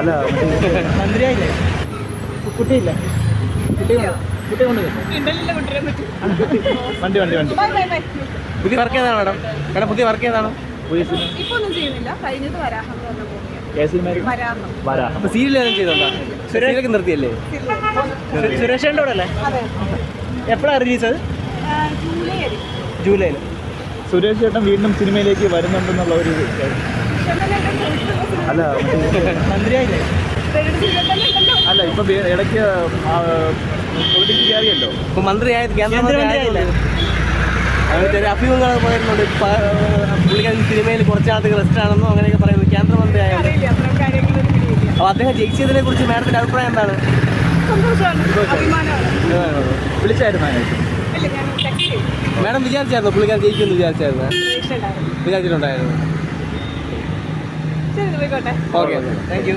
അല്ല മന്ത്രിയായില്ലേ? കുട്ടിയില്ല? കുട്ടി കൊണ്ട് കുട്ടി കൊണ്ട് വണ്ടി വണ്ടി വണ്ടി. പുതിയ വർക്ക് ഏതാണ് മാഡം? മാഡം പുതിയ വർക്ക് ഏതാണ്? സീരിയൽ ഏതും ചെയ്തോണ്ടാ? സീരിയലൊക്കെ നിർത്തിയല്ലേ? സുരേഷേന്റെ കൂടെ അല്ലേ എപ്പോഴാണ് റിലീസ് അത് ജൂലൈയിൽ സുരേഷ് ചേട്ടൻ വീണ്ടും സിനിമയിലേക്ക് വരുന്നുണ്ടെന്നുള്ള ഒരു അല്ല മന്ത്രിയായില്ലേ. അല്ല ഇപ്പൊ ഇടയ്ക്ക് പൊളിറ്റിക്സ് കയറിയല്ലോ ഇപ്പൊ മന്ത്രിയായത് കേന്ദ്രമന്ത്രി കേന്ദ്രമന്ത്രിയായില്ലേ? അങ്ങനെ ചെറിയ അഭ്യൂഹങ്ങൾ പറയുന്നുണ്ട് പുള്ളിക്കാരൻ സിനിമയിൽ കുറച്ചാൾക്ക് റെസ്റ്റ് ആണെന്നോ അങ്ങനെയൊക്കെ പറയുന്നത് കേന്ദ്രമന്ത്രി ആയാലും അപ്പോൾ അദ്ദേഹം ജയിച്ചതിനെ കുറിച്ച് മാഡത്തിന്റെ അഭിപ്രായം എന്താണ്? വിളിച്ചായിരുന്നു അല്ല ഞാൻ ടെക്സ്റ്റ് ചെയ്തു. മാഡം വിചാരിച്ചായിരുന്നു പുള്ളിക്കാരൻ ജയിക്കുമെന്ന് വിചാരിച്ചായിരുന്നു? വിചാരിച്ചിട്ടുണ്ടായിരുന്നു. ശരി പോയിക്കോട്ടെ. Okay thank you